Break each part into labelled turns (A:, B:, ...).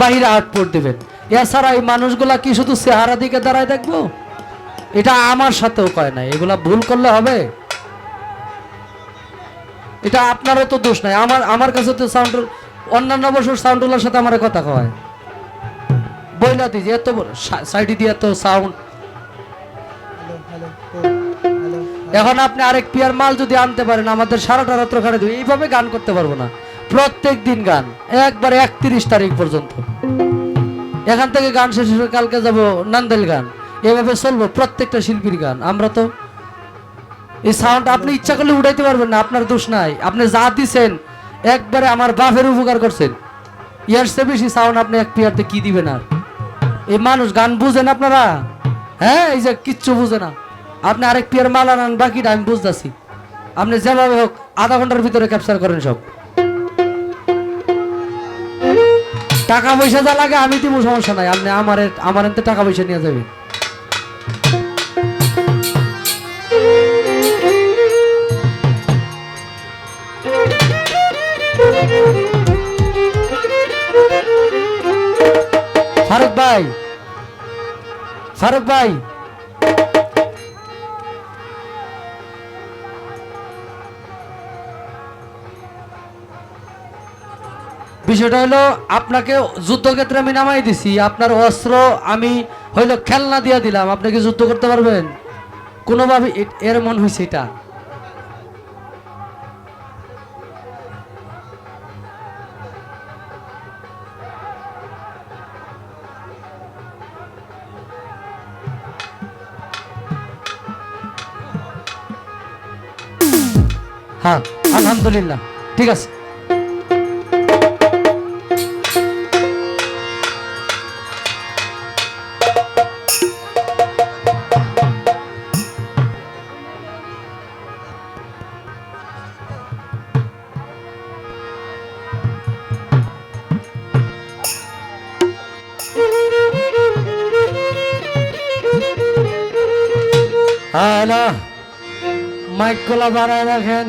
A: বাহিরে আউটপুট দিবেন। এছাড়া এই মানুষগুলা কি শুধু চেহারা দিকে দাঁড়ায় দেখব? এটা আমার সাথেও কয় না এগুলা ভুল করলে হবে। এটা আপনারও তো দোষ নাই। আমার আমার কাছে তো সাউন্ড অন্যান্য বছর সাউন্ডগুলোর সাথে আমার কথা কয়। বইলা যে এত সাইডে দিয়ে এত সাউন্ড এখন আপনি আরেক পিয়ার মাল যদি আনতে পারেন, আমাদের সারাটা রাত্র দেবে এইভাবে গান করতে পারব না। প্রত্যেক দিন গান। একবার একত্রিশ তারিখ পর্যন্ত। এখান থেকে গান শেষ হয়ে কালকে যাব নান্দেল গান। এভাবে চলবো প্রত্যেকটা শিল্পীর গান। আমরা তো এই সাউন্ড আপনি ইচ্ছা করলে উঠাইতে পারবেন না, আপনার দোষ নাই। আপনি যা দিছেন, একবারে আমার বাপের উপকার করছেন। ইয়ার চেয়ে বেশি সাউন্ড আপনি এক পিয়ারতে কি দিবেন আর? এই মানুষ গান বুঝেন আপনারা? হ্যাঁ এই যে কিচ্ছু বুঝে না। আপনি আরেক পিয়ার মাল আনান বাকিটা আমি বুঝতেছি। আপনি যেভাবে হোক, আধা ঘণ্টার ভিতরে ক্যাপচার করেন সব। টাকা পয়সা যা লাগে, আমি দিব সমস্যা নাই। আপনি আমার আমার এতে টাকা পয়সা নিয়ে যাবে ফারুক ভাই ফারুক ভাই। বিষয়টা হলো, আপনাকে যুদ্ধক্ষেত্রে আমি নামাই দিছি, আপনার অস্ত্র আমি হইল খেলনা দিয়ে দিলাম, আপনি কি যুদ্ধ করতে পারবেন? কোনোভাবে এর মন হয়েছে এটা। হ্যাঁ আলহামদুলিল্লাহ, ঠিক আছে। হ্যালো মাইকগুলা বাড়ায় রাখেন।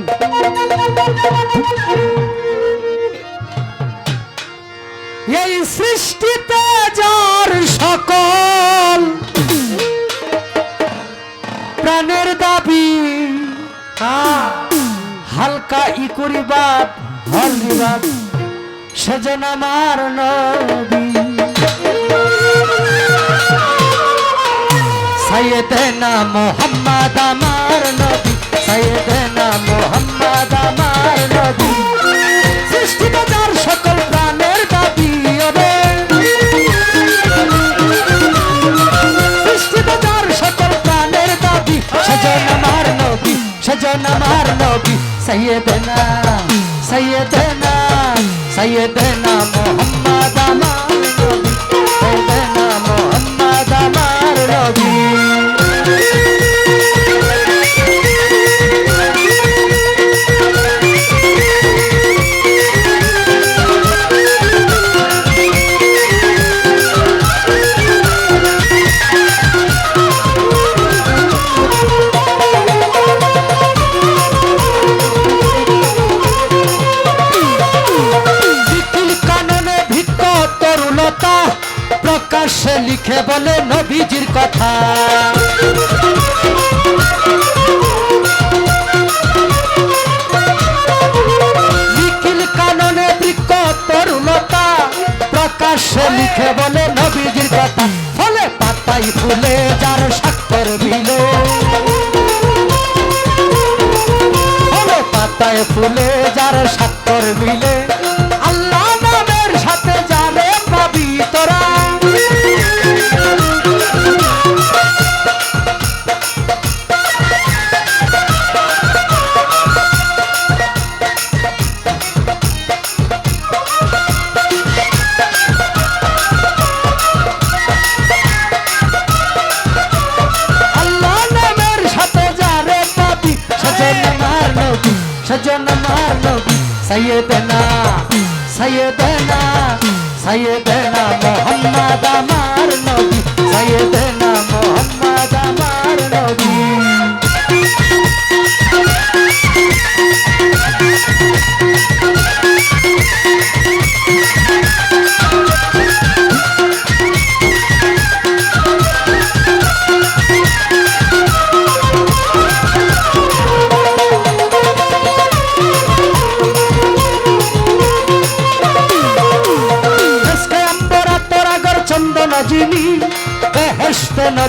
A: এই সৃষ্টিতে যার সকল প্রাণের দাবি হ্যাঁ, হালকা ই করিবাদ হল সেজন আমার নবী। সৈয়দনা মোহাম্মদ আমার নবী সৈয়দনা মোহাম্মদ আমার নবী। সৃষ্টি বাজার সকল প্রাণের দাবি, ওরে। সৃষ্টি বাজার সকল প্রাণের দাবি, সেজন আমার নবী, সেজন আমার নবী সৈয়দনা সৈয়দনা সৈয়দনা মোহাম্মদ আমার লিখে বলে নবীজির কথা। নিখিল কাননে বৃক্ষ তরুণতা, প্রকাশ্যে লিখে বলে নবীজির কথা। ফলে পাতাই ফুলে যার নবী সৈয়দনা সৈয়দনা সৈয়দনা মোহাম্মদ আমার নবী সৈয়দনা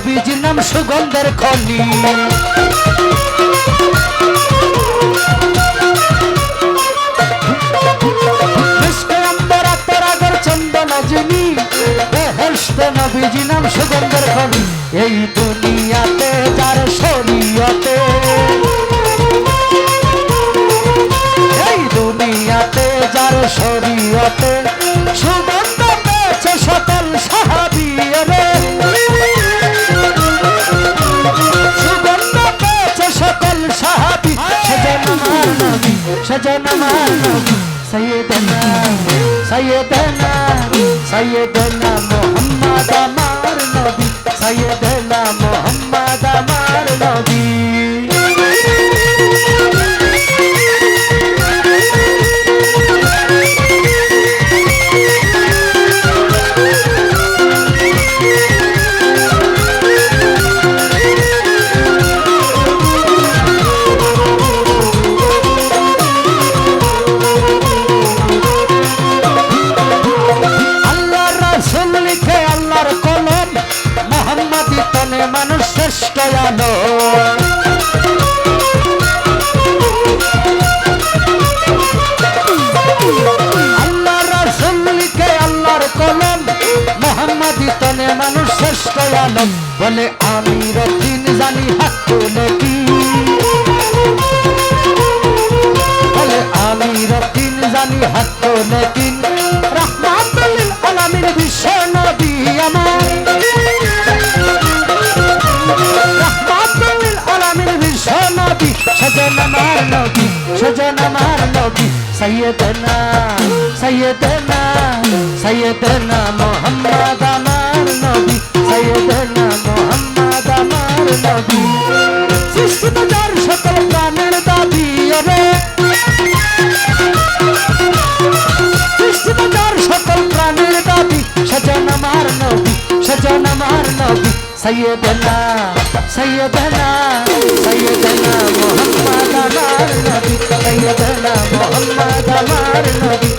A: বেহেশতে নাম সুগন্ধের খনি। চন্দন যিনি বেহেশতে নবীজি নাম সুগন্ধের খনি। এই দুনিয়াতে নবী সেজন আমার নবী সৈয়দনা সৈয়দনা সৈয়দনা মোহাম্মদ বলে আমি রতিন জানি হাক্কু নবী বলে, আমি রতিন জানি হাক্ক নকিন রহমাতুল আলামিন বিশ্ব সৈয়দনা সৈয়দনা সৈয়দনা মোহাম্মদ। আমার নবী সৃষ্টিত যার সকল প্রাণের দাবি রে সৃষ্টিত যার সকল প্রাণের দাবি, সজন আমার নবী, সজন আমার নবী। সৈয়দনা সৈয়দনা সৈয়দনা মোহাম্মদ আমার নবী। সৈয়দনা মোহাম্মদ আমার নবী।